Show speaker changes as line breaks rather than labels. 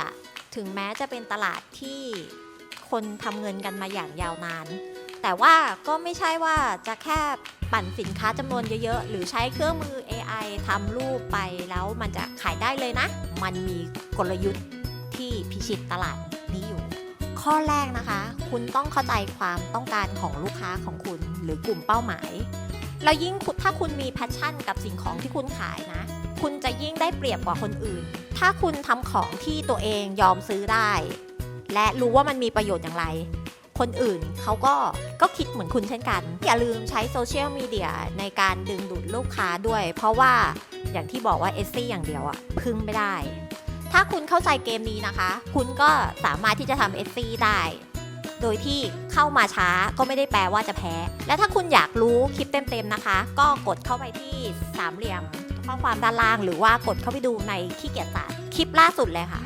อะถึงแม้จะเป็นตลาดที่คนทำเงินกันมาอย่างยาวนาน แต่ว่าก็ไม่ใช่ว่าจะแค่ปั่นสินค้าจำนวนเยอะๆ หรือใช้เครื่องมือ AI ทำรูปไปแล้วมันจะขายได้เลยนะ มันมีกลยุทธ์ที่พิชิตตลาดนี้อยู่ ข้อแรกนะคะ คุณต้องเข้าใจความต้องการของลูกค้าของคุณหรือกลุ่มเป้าหมาย แล้วยิ่งถ้าคุณมีแพชชั่นกับสิ่งของที่คุณขายนะ คุณจะยิ่งได้เปรียบกว่าคนอื่น ถ้าคุณทำของที่ตัวเองยอมซื้อได้ และรู้ว่ามันมีประโยชน์อย่างไร คนอื่นเขาก็ก็คิดเหมือนคุณเช่นกัน อย่าลืมใช้โซเชียลมีเดียในการดึงดูดลูกค้าด้วย เพราะว่าอย่างที่บอกว่าเอซี่อย่างเดียวอะพึ่งไม่ได้ ถ้าคุณเข้าใจเกมนี้นะคะ คุณก็สามารถที่จะทำเอซี่ได้โดยที่เข้ามาช้าก็ไม่ได้แปลว่าจะแพ้ และถ้าคุณอยากรู้คลิปเต็มๆนะคะ ก็กดเข้าไปที่สามเหลี่ยม อความด้านล่าง หรือว่ากดเข้าไปดูในขี้เกียจศาสตร์คลิปล่าสุดเลยค่ะ